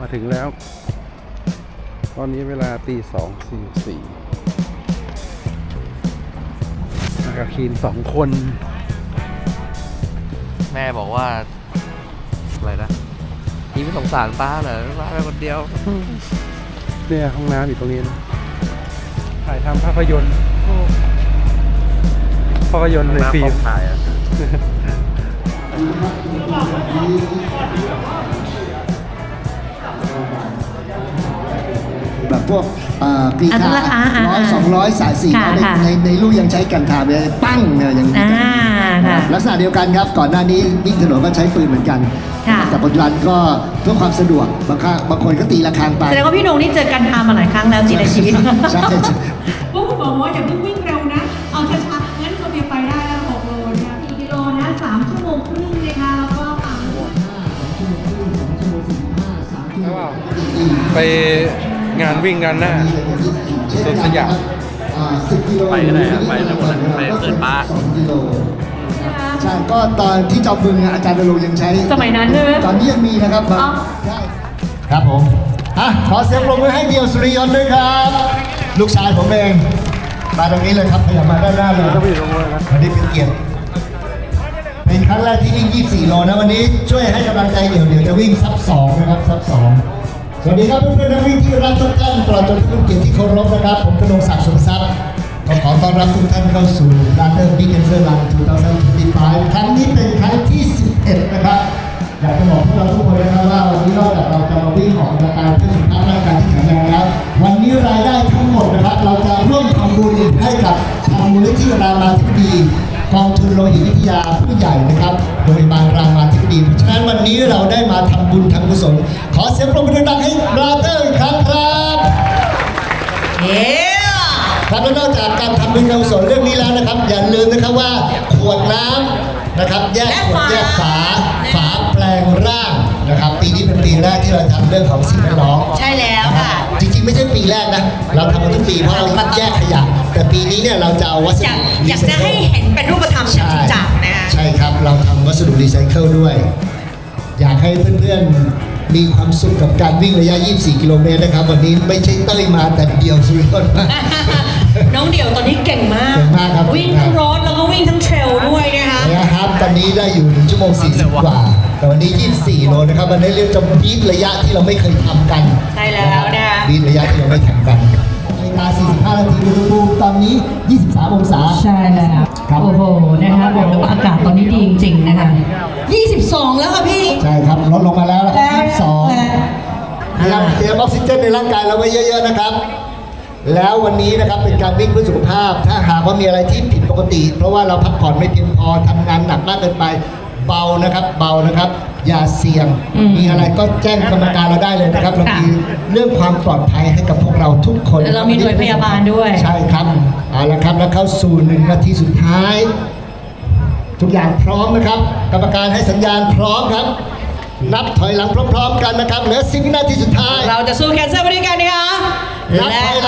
มาถึงแล้ว ตอนนี้เวลาตีสองสี่สี่มากับคีนสองคน แม่บอกว่า อะไรนะทีไม่สงสารป้าเหรอป้าไปคนเดียว เนี่ยห้องน้ำอยู่ตรงนี้นะถ่ายทำภาพยนตร์ภาพยนตร์ในฟิล์มถ่ายอะ พวกเอ่อกรีอันนั้นธาราคาอ่าร้อยสองร้อยสายสี่ค่ะในค่ะในในลูกยังใช้กันถาไปเลยปั้งเนี่ยยังมีอ่ากันค่ะลักษณะเดียวกันครับก่อนหน้านี้วิ่งถนนก็ใช้ปืนเหมือนกันค่ะแต่ปัจจุบันก็เพื่อความสะดวกบางครั้งบางคนก็ตีระฆังไปแสดงว่าพี่โหนงนี่เจอกันทามาหลายครั้งแล้วสิในชีวิตใช่ใช่พวกคุณบอกว่าอย่าเพิ่งวิ่งเร็วนะเอาช้าๆงั้นโซเฟียไปได้แล้ว6โลนะ4กิโลนะ3ชั่วโมงครึ่งนะคะแล้วก็ปั๊มไป งานวิ่งกันหน้าสวนสยามอ่า10กิโลไปก็ได้อะไปได้หมดเลยไปเกินป้าสองกิโลใช่ก็ตอนที่จอมบึงอาจารย์นรงค์ยังใช้ สมัยนั้นใช่ไหม ตอนนี้ยังมีนะครับอ๋อ ใช่ครับผมอะขอเสียงปรบมือให้เดียวสุริยนต์ด้วยครับ ลูกชายผมเอง มาตรงนี้เลยครับขยับมาด้านหน้าเลยก็ไปตรงนู้นนะครับวันนี้เป็นเกียรติเป็นครั้งแรกที่วิ่ง 24 โลนะวันนี้ช่วยให้กำลังใจเดี๋ยวเดี๋ยวจะวิ่งซับสองนะครับซับสองส วัสดีครับเพื่อนๆนักวิ่งที่รักทุกท่านตลอดจนผู้เกียรติที่เคารพนะครับ ผมกนงศักดิ์สมทรัพย์ก็ขอต้อนรับทุกท่านเข้าสู่ Runner Big Cancer Run 2025ครั้งนี้เป็นครั้งที่ 11 นะครับ อยากจะบอกพวกเราทุกคนนะครับว่าวันนี้นอกจากเราจะมาวิ่งออกกำลังกายเพื่อสุขภาพร่างกายที่แข็งแรงแล้ว วันนี้รายได้ทั้งหมดนะครับ เราจะร่วมทำบุญให้กับทางมูลนิธิรามาธิบดีกองทุนโลหิตวิทยาผู้ใหญ่นะครับโรงพยบาลรามาธิบดีเพราะฉะนั้นวันนี้เราได้มาทำบุญทำกุศล สียงปรบมือดังๆให้บราเธอร์อีกครั้งครับเย้ครับและนอกจากการทำบุญทำกุศลเรื่องนี้แล้วนะครับ อย่าลืมนะครับว่าขวดน้ำนะครับ แยกขวดแยกฝาฝาแปลงร่างนะครับ ปีนี้เป็นปีแรกที่เราทำเรื่องของสิ่งแวดล้อม ใช่แล้วนะครับค่ะ จริงๆ ไม่ใช่ปีแรกนะ เราทำมาทุกปีเพราะเราแยกขยะ แต่ปีนี้เนี่ยเราจะเอาวัสอยากดุอยากจะให้เห็นเป็นรูปธรรมจใช่ริงจังนะคะ ใช่ครับ เราทำวัสดุรีไซเคิลด้วย อยากให้เพื่อนๆ มีความสุขกับการวิ่งระยะ 24 กิโลเมตรนะครับ วันนี้ไม่ใช่เต้ยมาแต่เดียวสุริยนต์มา น้องเดี่ยวตอนนี้เก่งมาก เก่งมากครับ วิ่งทั้งรถแล้วก็วิ่งทั้งเทรลด้วยนะคะนะครับตอนนี้ได้อยู่1ชั่วโมง 40 กว่า แต่วันนี้ 24 โลนะครับวันนี้เรียกจะบีทระยะที่เราไม่เคยทำกันใช่แล้วนะคะบีทระยะที่เราไม่แข่งกัน เวลา45 นาทีอุณหภูมิตอนนี้ 23 องศา ใช่แล้วครับโอ้โหนะคะบอกเลยว่าอากาศตอนนี้ดีจริงๆนะคะ22 แล้วค่ะพี่ ใช่ครับ ลดลงมาแล้วนะคแล้วรับ22เตรียมเตรียมออกซิเจนในร่างกายเราไว้เยอะ ๆ นะครับ แล้ววันนี้นะครับเป็นการวิ่งเพื่อสุขภาพ ถ้าหากว่ามีอะไรที่ผิดปกติ เพราะว่าเราพักผ่อนไม่เพียงพอทำงานหนักมากเกินไปเบานะครับเบานะครับ อย่าเสี่ยงอืมมีอะไรก็แจ้งกรรมการเราได้เลยนะครับ เราค่ะมีเรื่องความปลอดภัยให้กับพวกเราทุกคนแล้วเรามีหน่วยพยาบาลด้วยใช่ครับเอาละครับแล้วเข้าสู่หนึ่งนาทีสุดท้าย ทุกอย่างพร้อมนะครับ กรรมการให้สัญญาณพร้อมครับ นับถอยหลังพร้อม ๆ กันนะครับเหลือสิบวินาทีสุดท้าย เราจะสู้แคนเซอร์ไปด้วยกันนะคะนับและถอยหลัง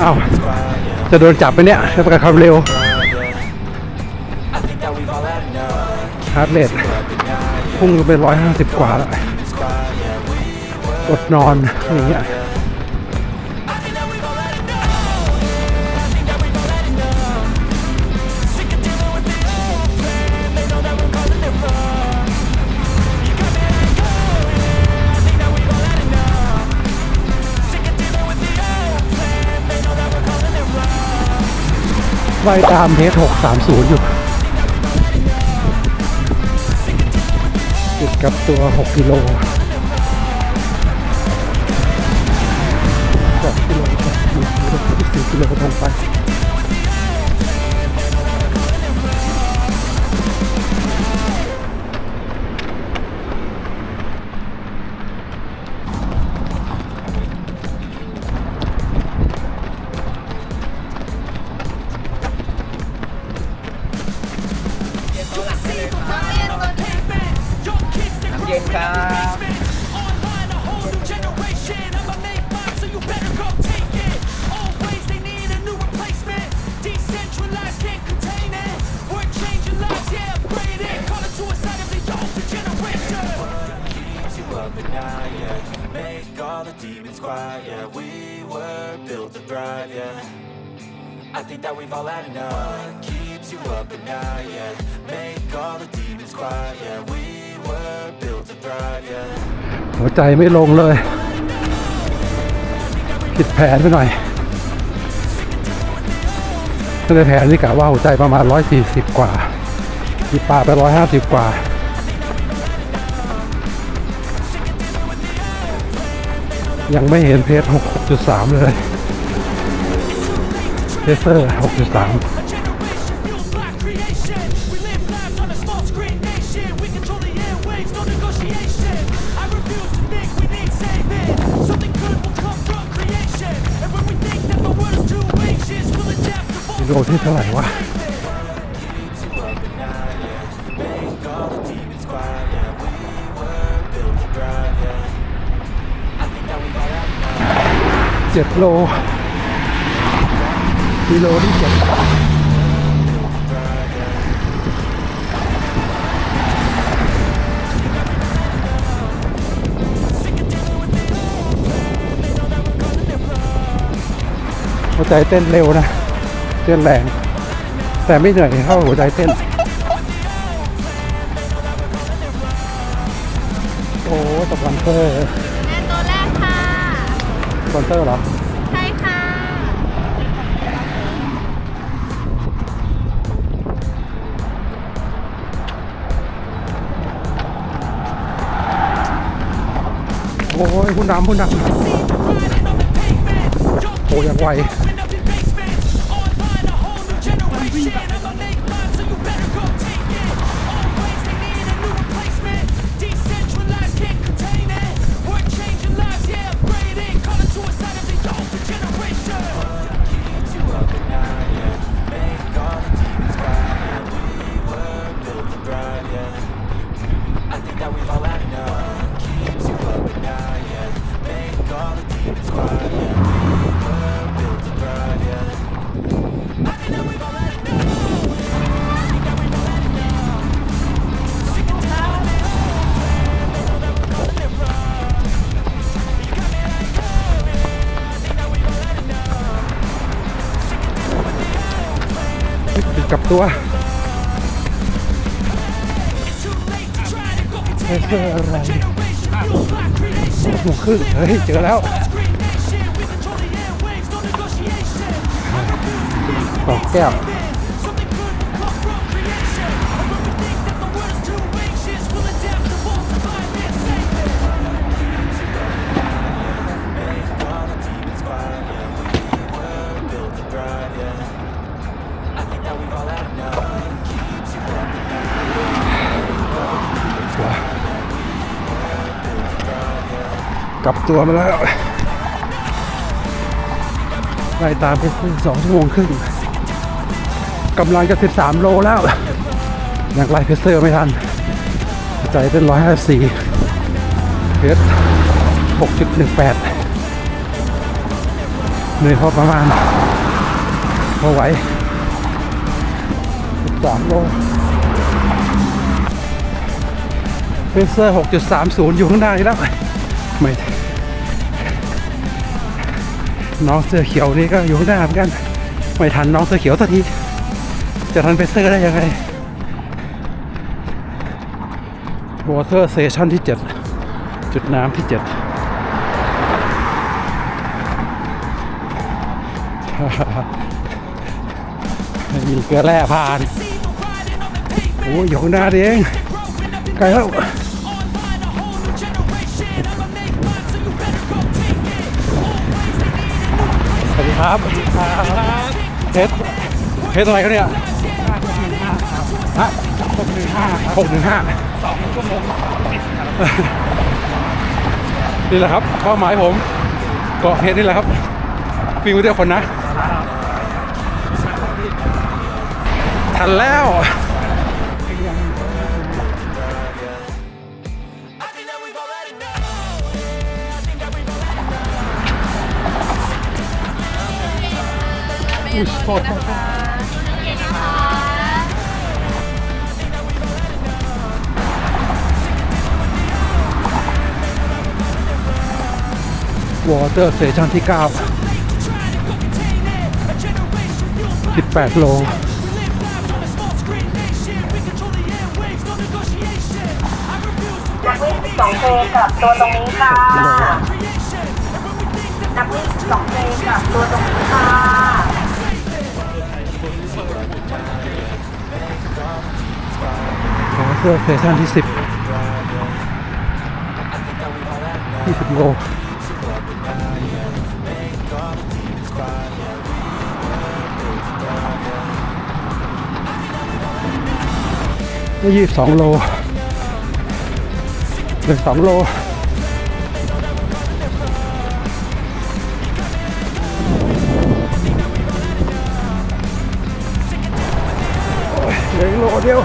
อ้าว จะโดนจับไปเนี่ยจะประกาศความเร็วฮาร์ดเรทพุ่งไปร้อยห้าสิบกว่าแล้วอดนอนอย่างเงี้ย ไปตามเพจ630 อยู่ ติดกับตัว 6 กิโล6กิโล4กิโลตรงไป หัวใจไม่ลงเลย ผิดแผนไปหน่อยในแผนนี่กะว่าหัวใจประมาณ 140 กว่ามีปลาไป 150 กว่า ยังไม่เห็นเพจ6.3 เลยเพเซอร์ 6.3 ที่เท่าไหร่วะเจ็ดโลกิโลที่เจ็ดหัวใจเต้นเร็วนะ ต้นแรง แต่ไม่เหนื่อยเท่าหัวใจเต้น โอ้สปอนเซอร์แม่ตัวแรกค่ะ สปอนเซอร์เหรอ ใช่ค่ะ โอ้ยผู้นำผู้นำโอ้ยังไว กับตัวไม่เพื่ออะไรหนูขึ้นเฮ้ยเจอแล้วสอกแก้ว ตัวมาแล้วไล่ตามเพชรสองชั่วโมงครึ่งกำลังจะ 13 โลแล้วยังไล่เพเซอร์ไม่ทัน ใจเป็น154เพชร6.18เหนื่อยพอประมาณพอไหว 13 โลเฟเซอร์ 6.30 อยู่ข้างหน้านี่แล้ว ไม่ น้องเสื้อเขียวนี่ก็อยู่ข้างหน้าเหมือนกันไม่ทันน้องเสื้อเขียวสักทีจะทันเฟเซอร์ได้ยังไงวอเตอร์เซชันที่ 7 จุดน้ำที่ 7ไม่มีเกลือแร่ผ่าน โอ้ยอยู่ข้างหน้าเองไกลแล้ว วัสดีครับสวัสดีครับเทสเทสอะไรเขาเนี่ยฮะหกหนึ่งห้าหกหนึ่งห้าสองชั่วโมงนี่แหละครับเป้าหมายผมเกาะเฮดนี่แหละครับวิ่งไปเดียวคนนะ ทันแล้ว วอเตอร์สเตชันที่ 9 18 โลนักวิ่งสองเคกับตัวตรงนี้ค่ะ นักวิ่งสองเคกับตัวตรงนี้ค่ะ วอเตอร์สชันที่ 10 20โลนี่ยี่สิบสองโลเหลือสองโลเหลือโลเดียว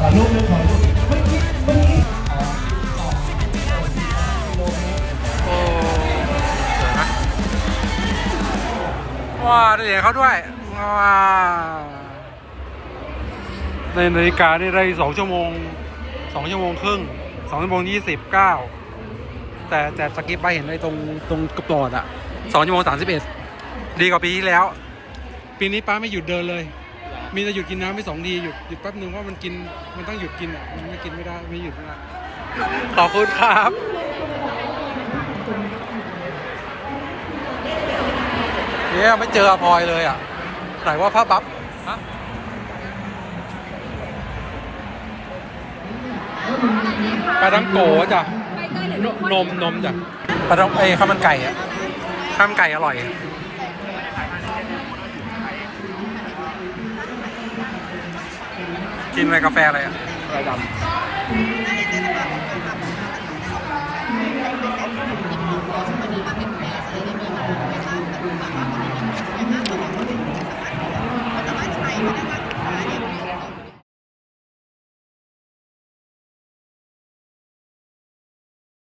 ขอรูปนึงขอรูปว้าได้เห็นเขาด้วยว้าวในนาฬิกานี่ได้สองชั่วโมงสองชั่วโมงครึ่งสองชั่วโมงยี่สิบเก้าแต่แต่สกิปไปเห็นไอ้ตรงตรงกระปอดอะสองชั่วโมงสามสิบเอ็ดดีกว่าปีที่แล้ว ปีนี้ป้าไม่หยุดเดินเลย มีแต่หยุดกินน้ำไม่สองทีหยุดหยุดแป๊บนึงว่ามันกินมันต้องหยุดกินอะมันไม่กินไม่ได้ไม่หยุดไม่ได้ขอบคุณครับ เนี่ยไม่เจออพลอยเลยอะไหนว่าพระบัฟฮะปลาดังโกะจ้ะนนมนมจ้ะปลาดังเอ้ยข้าวมันไก่อะข้าวมันไก่อร่อย กินอะไรกาแฟอะไรอะ อะไรดำ